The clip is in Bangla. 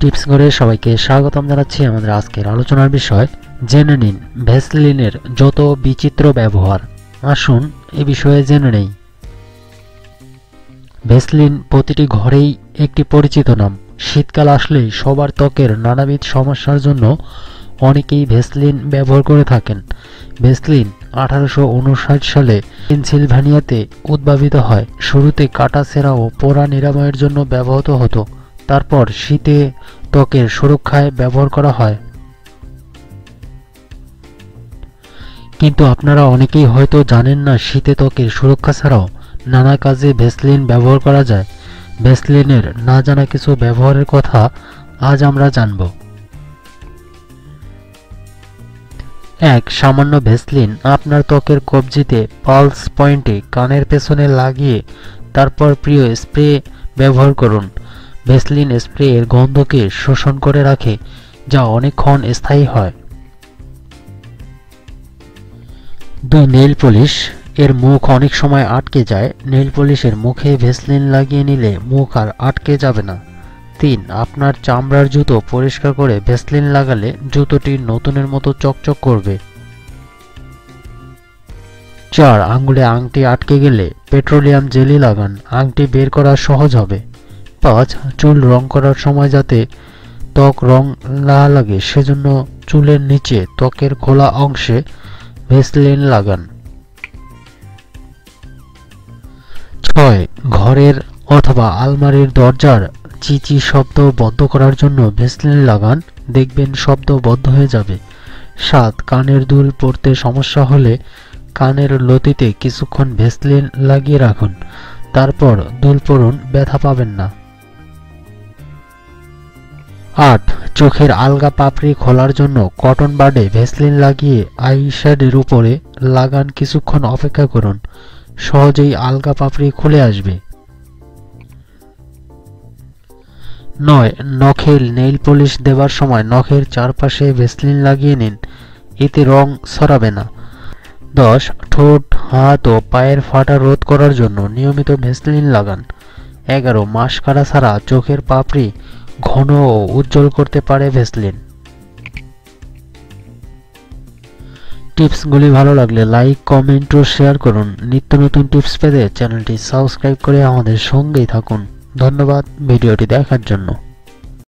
টিপস করে সবাইকে স্বাগতম জানাচ্ছি আমাদের আজকের আলোচনার বিষয় জেনে নিন ভ্যাসলিনের যত বিচিত্র ব্যবহার। আসুন এ বিষয়ে জেনে নেই। ভ্যাসলিন প্রতিটি ঘরেই একটি পরিচিত নাম। শীতকাল আসলেই সবার ত্বকের নানাবিধ সমস্যার জন্য অনেকেই ভেসলিন ব্যবহার করে থাকেন। ভেসলিন আঠারোশো উনষাট সালে পেনসিলভানিয়াতে উদ্ভাবিত হয়। শুরুতে কাটা সেরা ও পোড়া নিরাময়ের জন্য ব্যবহৃত হতো। তারপর শীতে ত্বকের সুরক্ষায় ব্যবহার করা হয়। কিন্তু আপনারা অনেকেই হয়তো জানেন না, শীতে ত্বকের সুরক্ষা ছাড়াও নানা কাজে ভেসলিন ব্যবহার করা যায়। ভেসলিনের না জানা কিছু ব্যবহারের কথা আজ আমরা জানব। এক, সামান্য ভেসলিন আপনার ত্বকের কবজিতে পালস পয়েন্টে কানের পেছনে লাগিয়ে তারপর প্রিয় স্প্রে ব্যবহার করুন। ভেসলিন স্প্রে এর গন্ধকে শোষণ করে রাখে, যা অনেকক্ষণ স্থায়ী হয়। দুই নেইল পলিশ এর মুখ অনেক সময় আটকে যায়। নেইল পলিশের মুখে ভেসলিন লাগিয়ে নিলে মুখ আর আটকে যাবে না। তিন, আপনার চামড়ার জুতো পরিষ্কার করে ভেসলিন লাগালে জুতোটি নতুনের মতো চকচক করবে। চার আঙ্গুলে আংটি আটকে গেলে পেট্রোলিয়াম জেলি লাগান। আংটি বের করা সহজ হবে। পাঁচ, চুল রং করার সময় যাতে ত্বক রং না লাগে, সেজন্য চুলের নিচে ত্বকের খোলা অংশে ভেসলিন লাগান। ছয়, ঘরের অথবা আলমারির দরজার চিচি শব্দ বন্ধ করার জন্য ভেসলিন লাগান, দেখবেন শব্দ বন্ধ হয়ে যাবে। সাত, কানের দুল পড়তে সমস্যা হলে কানের লতিতে কিছুক্ষণ ভেসলিন লাগিয়ে রাখুন। তারপর দুল পড়ুন ব্যথা পাবেন না। আট, চোখের আলগা পাপড়ি খোলার জন্য কটন বাডে ভেসলিন লাগিয়ে আই শ্যাডের উপরে লাগান কিছুক্ষণ অপেক্ষা করুন। সহজেই আলগা পাপড়ি খুলে আসবে। নয় নখে নেইল পলিশ দেওয়ার সময় নখের চারপাশে ভেসলিন লাগিয়ে নিন। এতে রং ছড়াবে না। দশ, ঠোঁট, হাত ও পায়ের ফাটা রোধ করার জন্য নিয়মিত ভেসলিন লাগান। এগারো, মাস্কারা ছাড়া চোখের পাপড়ি ঘন উজ্জ্বল করতে পারে ভেসলিন। টিপসগুলি ভালো লাগলে লাইক, কমেন্ট ও শেয়ার করুন। নিত্য নতুন টিপস পেতে চ্যানেলটি সাবস্ক্রাইব করে আমাদের সঙ্গেই থাকুন। ধন্যবাদ ভিডিওটি দেখার জন্য।